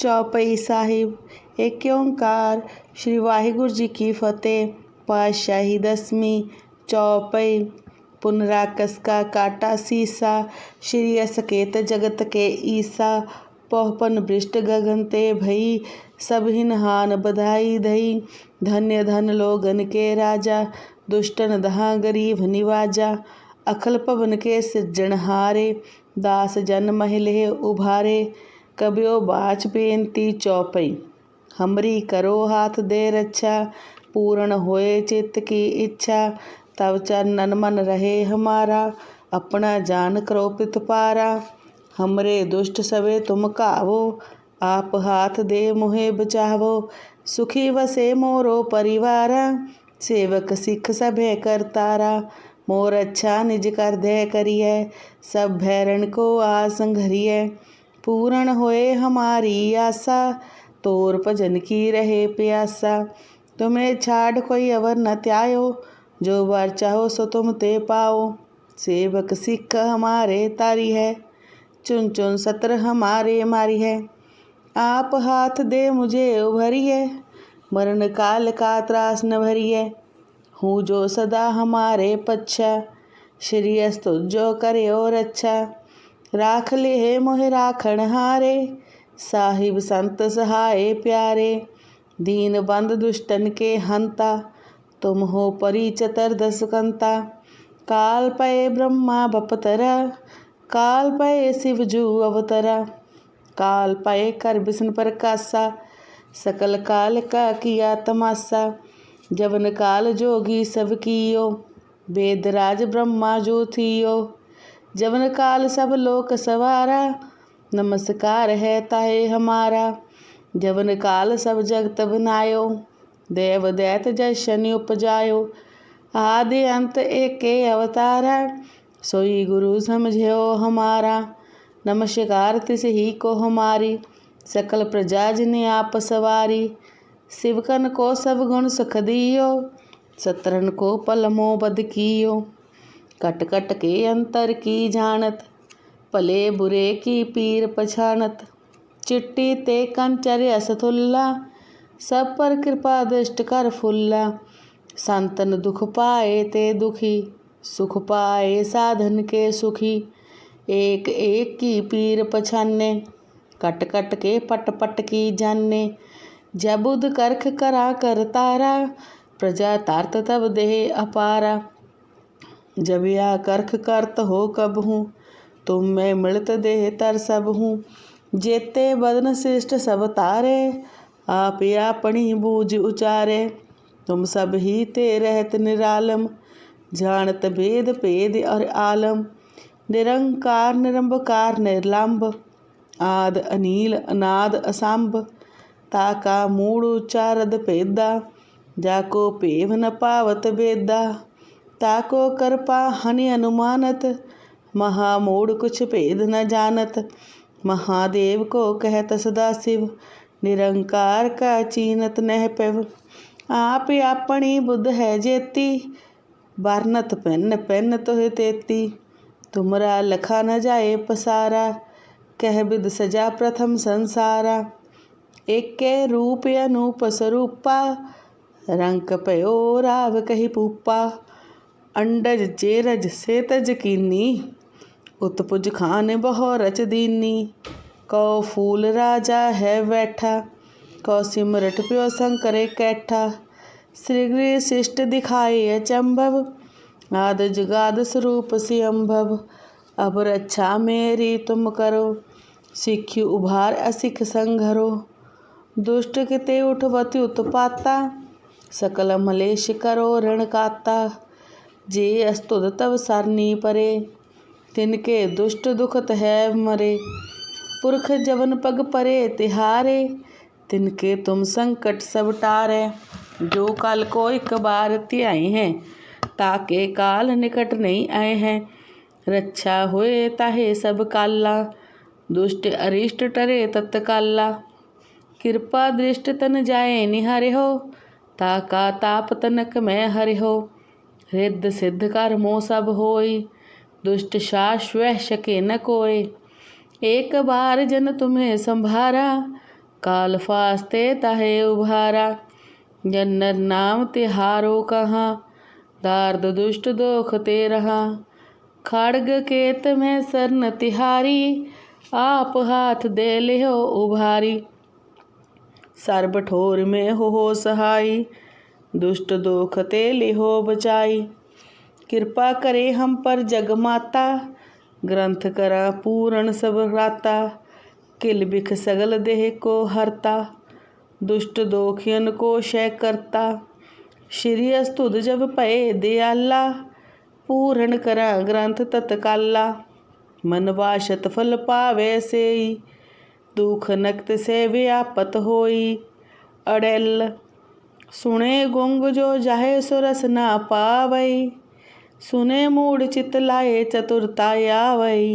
चौपई साहिब एकोंकार श्री वाहिगुरु जी की फतेह। पातशाही दसवीं, चौपई। पुनराकस का काटा सीसा। श्री असकेत जगत के ईसा। पोहपन बृष्ट गगन ते भई। सभिन हान बधाई दई धन्य धन लोगन के राजा। दुष्टन दहा गरीब निवाजा। अखल पवन के सृजनहारे दास जन महिले उभारे। कबियो बाच बेनती चौपई। हमरी करो हाथ दे रक्षा पूर्ण होए चित्त की इच्छा। तब चरणन मन रहे हमारा, अपना जान करो पित पारा। हमरे दुष्ट सवे तुम कावो, आप हाथ दे मुहे बचावो। सुखी वसे मोरो परिवारा, सेवक सिख सभे करतारा मोर अच्छा निज कर दे करिए, सब भैरण को आसंग घरिए। पूर्ण होए हमारी आशा, तोर भजन की रहे प्यासा। तुम्हें छाड़ कोई अवर न त्यायो, जो बार चाहो सो तुम ते पाओ। सेवक सिख हमारे तारी है, चुन चुन सत्र हमारे मारी है। आप हाथ दे मुझे उभरी है, मरण काल का त्रास न भरी है। हूँ जो सदा हमारे पच्छा श्रीअस्तु जो करे और अच्छा। राख ले है मोह राखण हारे, साहिब संत सहाय प्यारे। दीन बंद दुष्टन के हंता, तुम हो परी चतुर्दश कंता। काल पय ब्रह्मा बपतरा, काल पय शिव जू अवतरा। काल पय कर विष्णु प्रकाशा सकल काल का किया तमाशा जवन काल जोगी सब कियो वेदराज ब्रह्मा जो थियो। जवन काल सब लोक सवारा, नमस्कार है ताहे हमारा। जवन काल सब जगत बनायो, देव दैत जय शनि उपजायो। आदि अंत एक अवतारा, सोई गुरु समझो हमारा। नमस्कार तिस ही को हमारी, सकल प्रजा जिन्हें आप सवारी। शिवकन को सब गुण सुख दियो, सतरन को पलमो बद कियो। कट कट के अंतर की जानत भले बुरे की पीर पछाणत चिट्टी ते कंचर असथुल्ला, सब पर कृपा दृष्ट कर फुल्ला। संतन दुख पाए ते दुखी, सुख पाए साधन के सुखी। एक एक की पीर पछाने कट कट के पट पट की जाने। जबुद करख करा कर तारा, प्रजा तारत तब देह अपारा। जब या करख करत हो कब हूँ? तुम मैं मृत देह तर सब हूँ। जेते बदन श्रेष्ठ सब तारे, आप अपनी बूझ उचारे। तुम सब ही ते रहत निरालम, जानत भेद भेद और आलम। निरंकार, निरंबकार निर्लंब आद, अनील, अनाद असंभ ताका मूड़ उच्चारद भेदा जाको पेव न पावत बेदा। ताको कृपा हनि अनुमानत, महामूढ़ कुछ भेद न जानत। महादेव को कहत सदा शिव, निरंकार का चीनत नह पिव। आप अपनी बुद्ध है जेती, बरनत पेन पेन तुह तेती। तुमरा लखा न जाए पसारा, कह विद सजा प्रथम संसारा। एक रूप अनूप स्वरूपा, रंक पयो राव कही पूपा। अंडज चेरज सेतज कीनी, उत्पुज खान बहो रच दीनी। कौ फूल राजा है बैठा कौ सिमरट प्यो शंकरे कैठा। श्रीगृह शिष्ट दिखाए अचंभव आद जुगाद स्वरूप से अम्भव अब रक्षा मेरी तुम करो, सिख उभार असिख संघरो। दुष्ट किते उठवती उत्पाता, सकल मलेश करो ऋण काता। जे अस्तुद तब सरनी परे, तिनके दुष्ट दुखत है मरे। पुरख जवन पग परे तिहारे, तिनके तुम संकट सब टारे। जो काल को एक बार त्याए हैं ताके काल निकट नहीं आए हैं। रक्षा हुए ताहे सब काला दुष्ट अरिष्ट टरे तत्काला कृपा दृष्ट तन जाए निहारे हो ताका ताप तनक मैं हरि हो। हृद सिद्ध कर मोह सब होई, दुष्ट शाश्वह शके न कोय एक बार जन तुम्हें संभारा, काल फास्ते तहे उभारा। जन्नर नाम तिहारो कहाँ, दार्द दुष्ट दोख ते रहा। खड़ग केत में सरन तिहारी, आप हाथ दे लिहो उभारी। सर्ब ठोर में हो हो दुष्ट दोख ते लिहो बचाई कृपा करे हम पर जग माता ग्रंथ करा पूर्ण सब राता किल बिख सगल देह को हरता दुष्ट दोखियन को शय करता श्री अस्तुद जब पए दयाला पूर्ण करा ग्रंथ तत्काला मन बाशत फल पावे से दुख नक्त से व्यापत होई अड़ेल सुने गुंग जो जाहे सुरस ना पावई सुने मूड चित लाए चतुरता आवई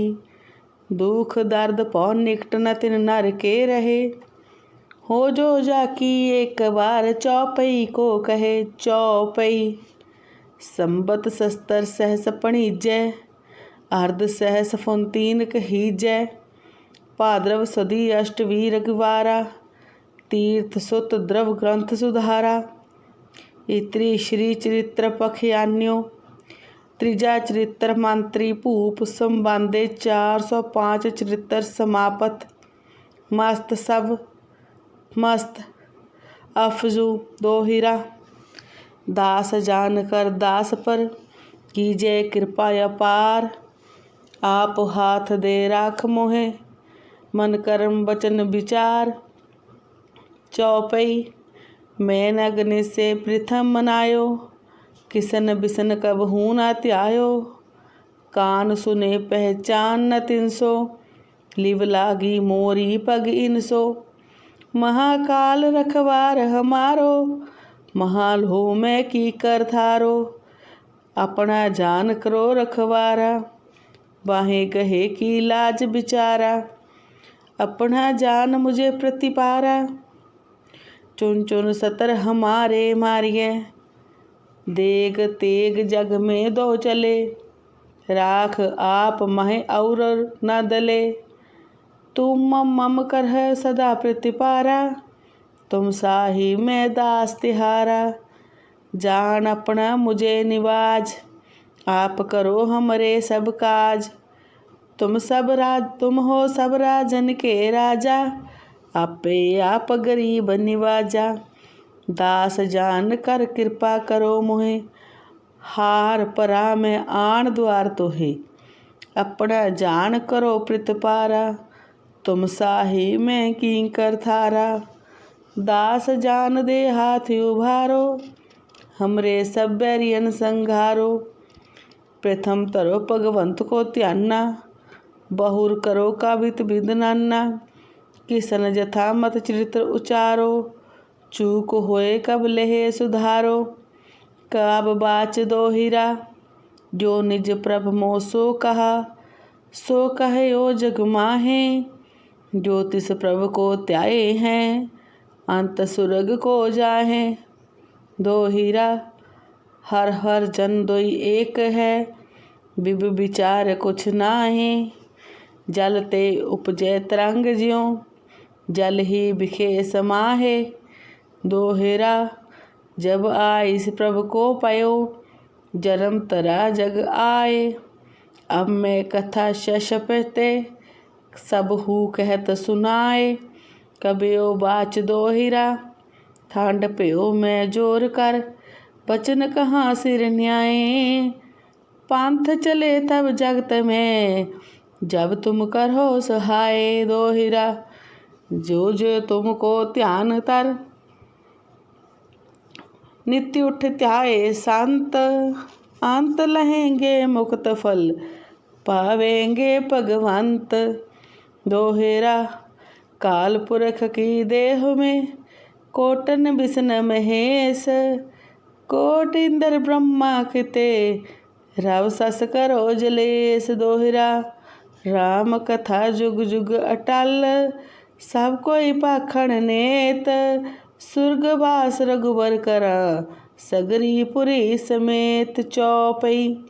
दुख दर्द पौ निकट न तिन नर के रहे हो जो जाकी एक बार चौपई को कहे चौपई संबत सस्तर सहस पणीजय अर्ध सहस फुंतीन कहीजय भाद्रव सदी अष्टवीर गवारा तीर्थ सुत द्रव ग्रंथ सुधारा इत्री श्री चरित्र पखयान्यो त्रिजा चरित्र मंत्री भूप संबंधे चार सौ पाँच चरित्र समापत मस्त सब, मस्त, अफजू, दोहिरा। दास जान कर दास पर कीजय कृपा अपार। आप हाथ दे राख मोहे, मन कर्म वचन विचार। चौपई। मैन अग्नि से प्रथम मनायो, किसन बिसन कब हूँ न त्यायो। कान सुने पहचान न तिन सो लिव लागी मोरी पग इन सो महाकाल रखवार हमारो महाल मैं की कर थारो। अपना जान करो रखवारा, बाहें कहे की लाज बिचारा। अपना जान मुझे प्रतिपारा चुन चुन सतर हमारे मारिए। देग तेग जग में दो चले। राख आप मह और न दले। तुम मम मम कर है सदा प्रतिपारा। तुम साही मैं दास तिहारा। जान अपना मुझे निवाज। आप करो हमरे सब काज। तुम सब राज, तुम हो सब राजन के राजा। आपे आप गरीब निवाजा। दास जान कर कृपा करो मोहे। हार परा में आण द्वार तोहे। अपना जान करो प्रतिपारा तुम साही में की कर थारा। दास जान दे हाथ उभारो। हमरे सब बैरियन संघारो। प्रथम तरो भगवंत को त्याना बहुर करो का काबित बिदनाना किसन जथा मत चरित्र उचारो, चूक होए कब लेहे सुधारो। कब बाच दो हीरा, जो निज प्रभ मो सो कहा। सो कहे ओ जग माहे ज्योतिष प्रभ को त्याए हैं। अंत सुरग को जाहे। दो हीरा, हर हर जन दोई एक है। बिब विचार कुछ नाहे। जल ते उपजय तरंग ज्यो। जल ही बिखे समाहे। दोहरा, जब इस प्रभु को पयो, जन्म तरा जग आए। अब मैं कथा शशपते सब हु कहत सुनाए। कबियो बाच दोहिरा ठांड प्यो मैं ज़ोर कर। बचन कहाँ सिर न्याय पंथ चले तब जगत में, जब तुम करो सहाय दोहिरा। जो जो तुमको ध्यान तर। नित्य उठ त्याए शांत अंत लहेंगे मुक्त फल, पावेंगे भगवंत। दोहेरा काल पुरख की देह में कोटन बिसन महेश, कोट इंद्र ब्रह्मा किते। रव सस करो जलेस दोहरा, राम कथा जुग जुग अटल। सब कोई पाखण नेत सुर्गवास रघुबर करा, सगरी पुरी समेत चौपई।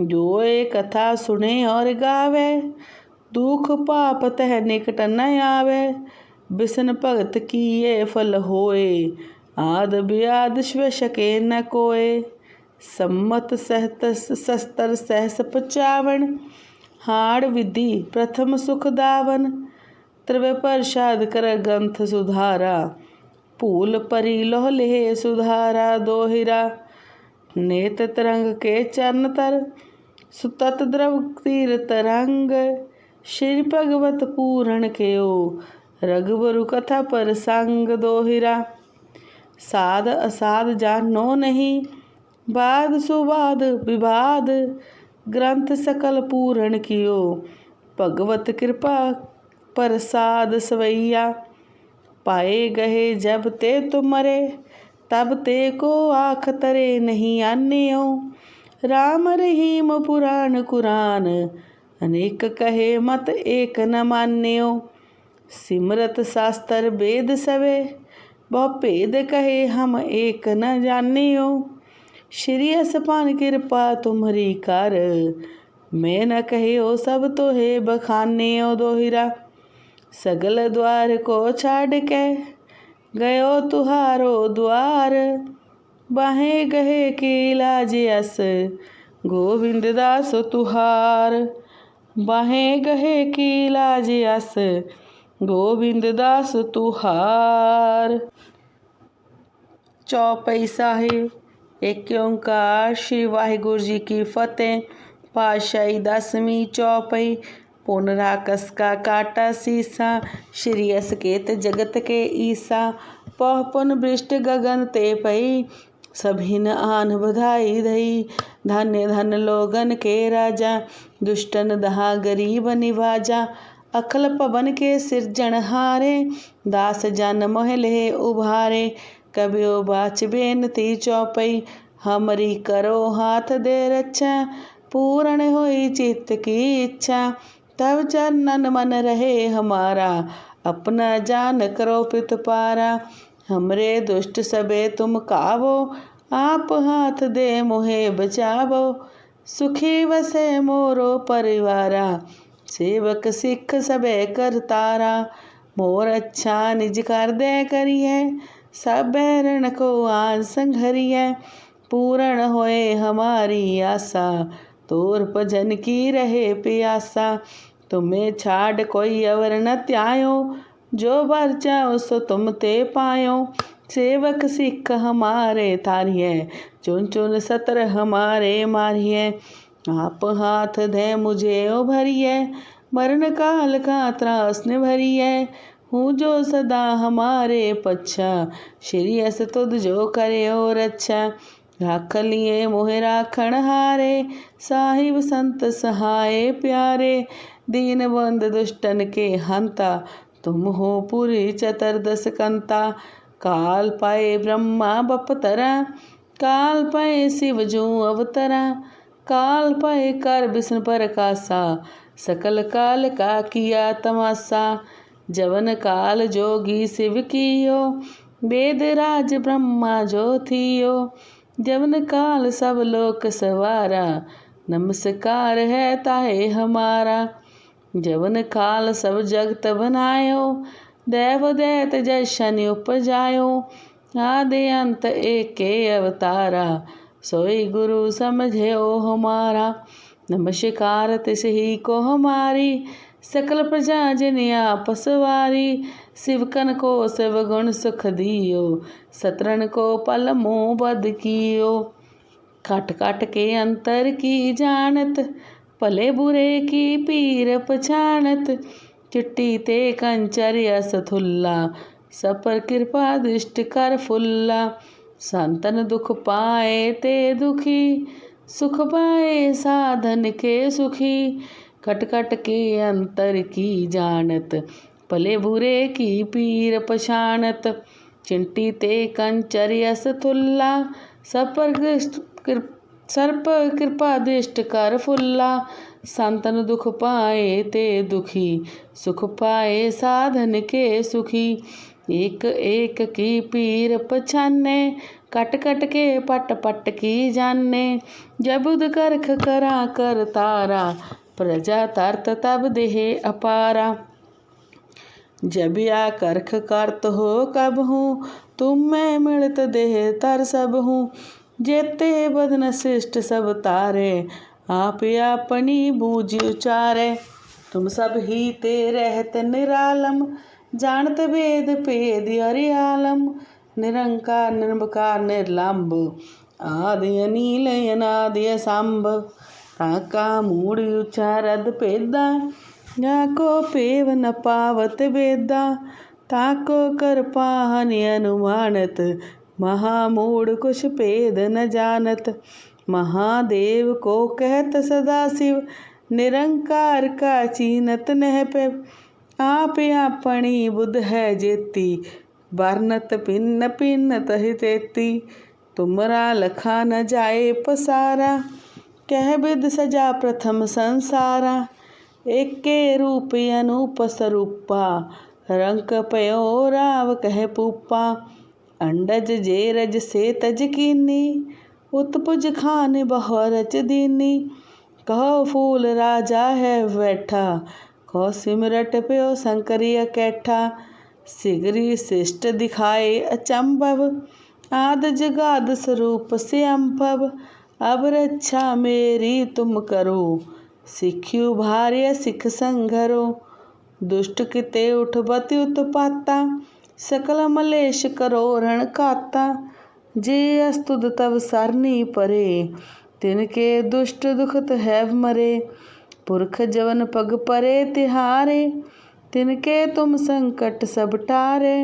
जो ये कथा सुने और गावे, दुख पाप तह निकट न आवे। बिसन भगत की ये फल होए, आद ब्याद श्वशके न कोए। सम्मत सहत सस्तर सहस पचावन, हाड़ विधि प्रथम सुख दावन। त्रिवे प्रसाद कर ग्रंथ सुधारा भूल परी लोह लेह सुधारा दोहिरा। नेत तरंग के चरण तर, सुतत द्रव तीर तरंग। श्री भगवत पूरण के ओ रघुबरु कथा पर संग दोहिरा। साध असाध जानो नहीं बाद सुबाद विवाद। ग्रंथ सकल पूरण कियो, भगवत कृपा प्रसाद सवैया। पाए गहे जब ते तुमरे तब ते को आख तरे नहीं आन्यो राम रहीम पुराण कुरान, अनेक कहे मत एक न मान्यो सिमरत शास्त्र वेद सवे भेद कहे हम एक न जानियो श्री असपान कृपा तुम्हारी कर, मैं न कहे ओ सब तो है बखाने ओ दोहिरा। सगल द्वार को छाड़ के गयो तुहारो द्वार। बाहे गहे के अस गोविंद दास तुहार। बाहे गहे की अस गोविंद दास तुहार। चौपई साहिब, एक ओंकार। श्री वाहिगुरु जी की फतेह। पाशाही दसवीं चौपई। पुनरा कसका काटा सीसा, श्री असकेत जगत के ईसा। पह पुन बृष्ट गगन ते पई, सभिन आन बधाई धई। धन्य धन लोगन के राजा, दुष्टन दहा गरीब निवाजा। अखल पवन के सिरजन हारे, दास जन मोहले उभारे। कबियो बाच बेनती चौपई, हमरी करो हाथ दे रक्षा पूर्ण हुई चित्त की इच्छा। तब चरणन मन रहे हमारा, अपना जान करो पित पारा। हमरे दुष्ट सबे तुम कावो, आप हाथ दे मुहे बचावो। सुखी वसे मोरो परिवारा, सेवक सिख सबे कर तारा। मोर अच्छा निज कर दे करिए, सब बैरण को आज संघरिए। पूर्ण होए हमारी आशा, तोर भजन की रहे प्यासा। तुम्हें छाड़ कोई अवर न त्यायो। जो बर चाहो सो तुम ते पायो। सेवक सिख हमारे तारिये चुन चुन सतर हमारे मारिये। आप हाथ दे मुझे उभरिए मरण काल का त्रास ने भरिए हूँ जो सदा हमारे पच्छा श्री अस तुद जो करे और अच्छा। राख लिए मोह राखण हारे, साहिब संत सहाय प्यारे। दीन बंद दुष्टन के हंता तुम हो पूरी चतुर्दश कंता काल पाए ब्रह्मा बपतरा काल पाए शिव जो अवतरा काल पाए कर विष्णु पर कासा सकल काल का किया तमाशा जवन काल जोगी शिव कियो वेद राज ब्रह्मा जो थियो जवन काल सब लोक सवारा नमस्कार है ताहे हमारा जवन काल सब जगत बनायो देव दैत जशन उपजायो आदि अंत एक अवतारा सोई गुरु समझे ओ हमारा नमस्कार तिस ही को हमारी सकल प्रजा जिन आपस वारी शिवकन को शिव गुण सुख दियो सतरन को पल मोह बद कियो कट कट के अंतर की जानत भले बुरे की पीर पछाणत, चिट्टी ते कंचर यस थुल्ला सपर कृपा दृष्ट कर फुल्ला। संतन दुख पाए ते दुखी, सुख पाए साधन के सुखी। खटखट के अंतर की जानत भले बुरे की पीर पछाणत चिंटी ते कंचर यस थुल्ला सपर सर्प कृपा दृष्ट कर फुल्ला संतन दुख पाए ते दुखी सुख पाए साधन के सुखी एक एक की पीर पछाने कट कट के पट पट की जाने जबुद करख करा कर तारा प्रजा तरत तब देह अपारा जब या करख करत हो कब हूँ तुम मैं मिलत देह तर सब हूँ जेते बदन शिष्ट सब तारे आप अपनी बूझ उचारे तुम सब ही ते रहत निरालम जानत वेद पेद अरियालम निरंकार निर्मकार निर्लंब आदि अनिल अनादि सांब ताका मूड उचारद पेदा जाको पेव न पावत वेदा ताको कर पाहनि अनुमानत महामूड कुछ पेद न जानत। महादेव को कहत सदा शिव, निरंकार का चीनत नह पे। आप अपनी बुध है जेती वर्णत पिन्न पिन्न तहि तेती। तुमरा लखा न जाए पसारा, कह विद सजा प्रथम संसारा। एक रूप अनूप स्वरूपा रंक पयो राव कह पूपा। अंडज जेरज से तज कीनी, उत्पुज खान बहरच दीनी। कहो फूल राजा है बैठा कहो सिमरट प्यो शंकरिय कैठा। सिगरी शिष्ट दिखाए अचंभव, आद जगाद स्वरूप से अम्भव अब रक्षा मेरी तुम करो, सिख्यु भार्य सिख संघरो। दुष्ट किते उठ उठबति उत्पाता सकल मलेश करो रण काता जे अस्तुद तब सरनी परे तिनके दुष्ट दुखत है मरे पुरख जवन पग परे तिहारे तिनके तुम संकट सब टारे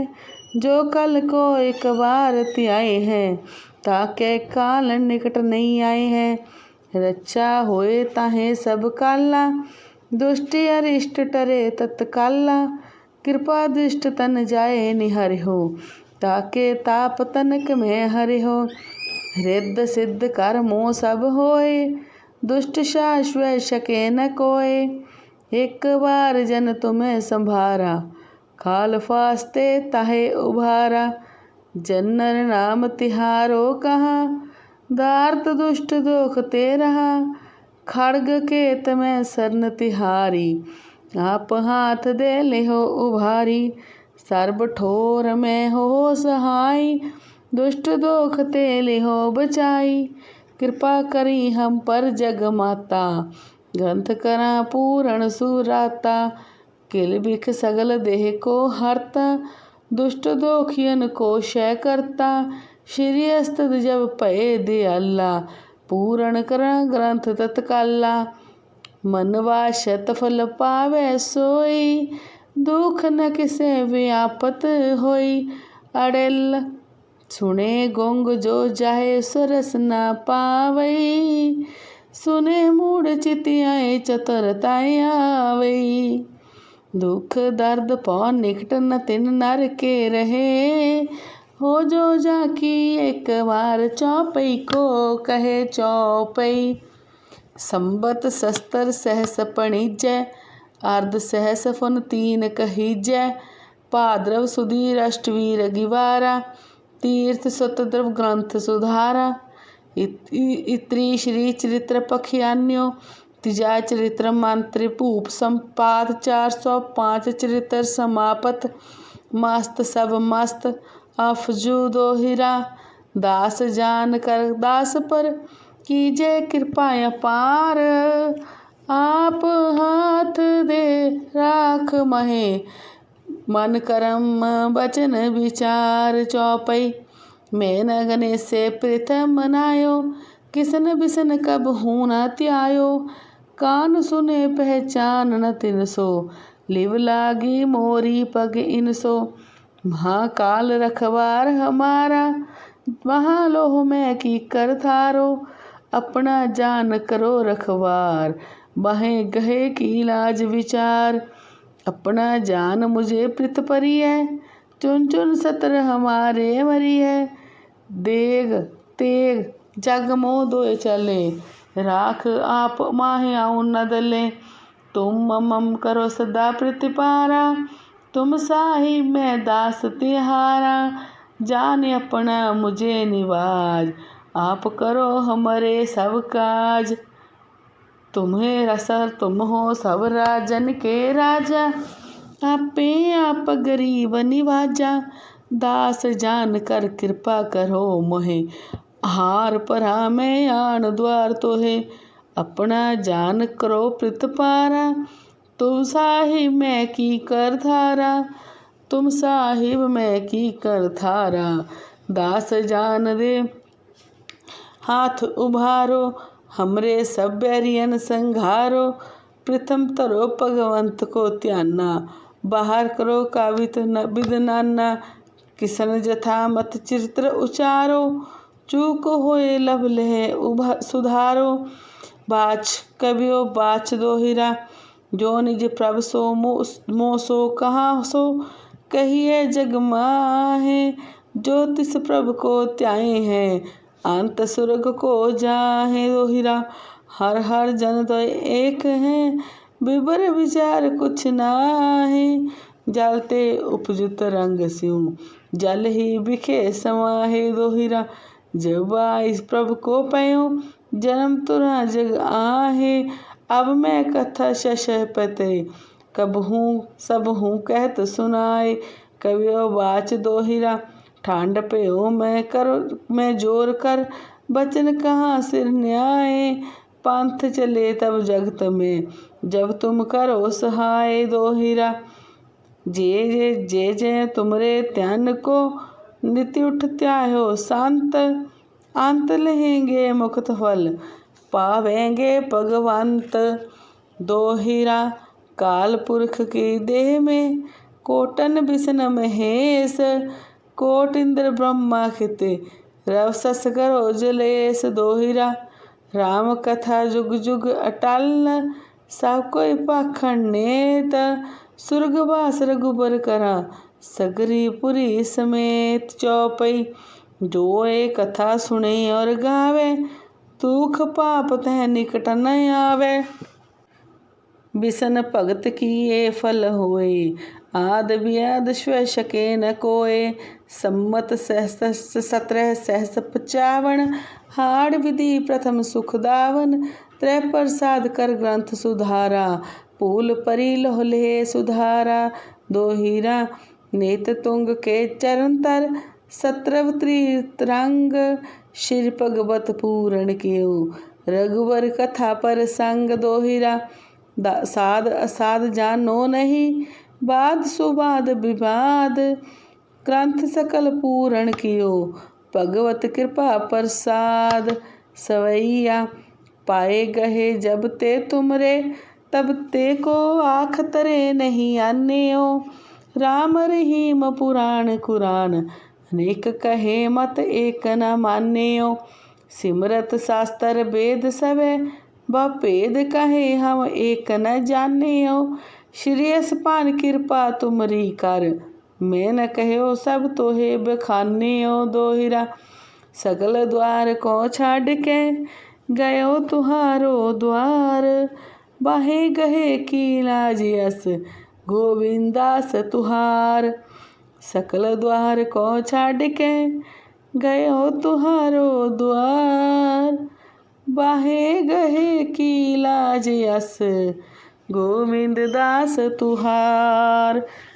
जो कल को एक बार त्याए हैं ताके काल निकट नहीं आए हैं रक्षा होए ताहे सब काला दुष्टि अरिष्ट टरे तत्काला कृपा दृष्ट तन जाए निहर हो, ताके ताप तनक में हरि हो। हृद सिद्ध कर मोह सब होए, दुष्ट शाश्वत शके न कोय एक बार जन तुम्हें संभारा, खाल फास्ते ताहे उभारा। जन्नर नाम तिहारो कहा, दार्त दुष्ट दोख ते रहा खड़ग के तमें सरन तिहारी आप हाथ दे ले हो उभारी, सर्ब ठोर में हो सहाय दुष्ट दोख ते ले हो बचाई। कृपा करी हम पर जग माता, ग्रंथ करा पूरण सुराता। किल बिख सगल देह को हरता, दुष्ट दोखियन को शय करता। श्री अस्तद जब पय दे अल्लाह पूरण कर ग्रंथ तत्काला। मनवा शत फल पावे सोई, दुख न किसे व्यापत होई। अड़ेल, सुने गोंग जो जाहे सरस न पावई सुने मूड चितियाए चतुरताएँ आवई दुख दर्द पौ निकट न तिन नर के रहे। हो जो जाकी एक बार चौपई को कहे चौपई। संबत शस्त्र सहस पणिजय अर्ध सहस फुन तीन कहीजय भाद्रव सुधीर अष्टवीर गिवारा, तीर्थ स्वतंत्र ग्रंथ सुधारा। इत्री श्री चरित्र पखियान्यो, तिजा चरित्र मंत्र भूप संपाद, चार सौ पाँच चरित्र समापत, मस्त सब मस्त, अफजू दोहिरा, दास जान कर दास पर। कीजे कृपा पार। आप हाथ दे, राख महे। मन करम, बचन विचार चौपई। मैं नगने से प्रथम मनायो। किसन बिसन कब हूँ न त्यायो। कान सुने पहचान न तिन सो। लिव लागी मोरी पग इन सो। महाकाल रखवार हमारा। महालोह में की कर थारो। अपना जान करो रखवार। बहे गहे की लाज विचार। अपना जान मुझे प्रित परी है। चुन चुन सत्र हमारे मरी है। देग, तेग, जग मोह दो चले। राख आप माहे आऊँ न दले। तुम मम करो सदा प्रतिपारा तुम साही मैं दास तिहारा। जान अपना मुझे निवाज। आप करो हमारे सब काज। तुम्हें रसर तुम हो सब राजन के राजा। आपे आप गरीब निवाजा। दास जान कर कृपा करो मोहे। हार पर हमें आन द्वार तो है अपना जान करो प्रित पारा। तुम साहिब मैं की कर थारा तुम साहिब मैं की कर थारा दास जान दे हाथ उभारो, हमरे सब बैरियन संघारो। प्रथम तरो भगवंत को ध्याना बाहर करो कावित न बिद नाना। किसन जथा मत चित्र उचारो, चूक होए लब लहे उभा सुधारो। बाच कवियो बाच दोहिरा, जो निज प्रभ सो मो सो कहाँ सो? कहिए जग माहे जो तिस प्रभ को त्याए हैं। अंत स्वर्ग को जाहे रोहिरा। हर हर जन तो एक है। विवर विचार कुछ नाहे। जलते उपजुत रंग स्यू जल ही बिखे समाहे दोहिरा जब इस प्रभु को पयो जन्म तुरा जग आहे। अब मैं कथा शश पते। कब हूँ, सब हूँ कहत सुनाए। कवियो बाच दोहिरा। ठांड पे हो मैं, कर, मैं ज़ोर कर। बचन कहाँ सिर न्याय पंथ चले तब जगत में। जब तुम करो सहाय दोहिरा जे जे जे जे, तुमरे ध्यान को नित्य उठ त्याहो शांत अंत लहेंगे मुक्त फल। पावेंगे भगवंत दोहिरा काल पुरख की देह में कोटन बिसन महेश। कोट इंद्र ब्रह्मा खिते रव सस करो जलेस दोहिरा। राम कथा जुग जुग अटल सब कोई पाखंड नेत। रघुबर करा सगरी पुरी समेत चौपई। जो ए कथा सुने और गावे। दुख पाप तह निकट न आवे। बिसन भगत की ये फल होए। आद स्व शके न कोए। सम्मत सहस सत्रह सहस पचावन हाड़ विधि प्रथम सुख दावन त्रय प्रसाद कर ग्रंथ सुधारा पूल परी लोहले सुधारा दोहिरा नेत तुंग के चरण तर सत्रव त्रिरंग शिर भगवत पूरण कियो रघुवर कथा पर संग दोहिरा साध असाध जानो नहीं बाद सुबाद विवाद ग्रंथ सकल पूरण कियो भगवत कृपा प्रसाद सवैया पाए गहे जब ते तुमरे तब ते को आख तरे नहीं आन्यो राम रहीम पुराण कुरान अनेक कहे मत एक न मान्यो सिमरत शास्त्र वेद सवे भेद कहे हम एक न जान्यो श्रेयस पान कृपा तुमरी कर मैं न कहो सब तोहे बखानियो दोहिरा। सगल द्वार को छाड़ के गयो तुहारो द्वार। बाहे गहे की लाजियस गोविंदास तुहार। सकल द्वार को छाड़ के गयो तुहारो द्वार। बाहे गहे की लाजियस गोविंद दास तुहार।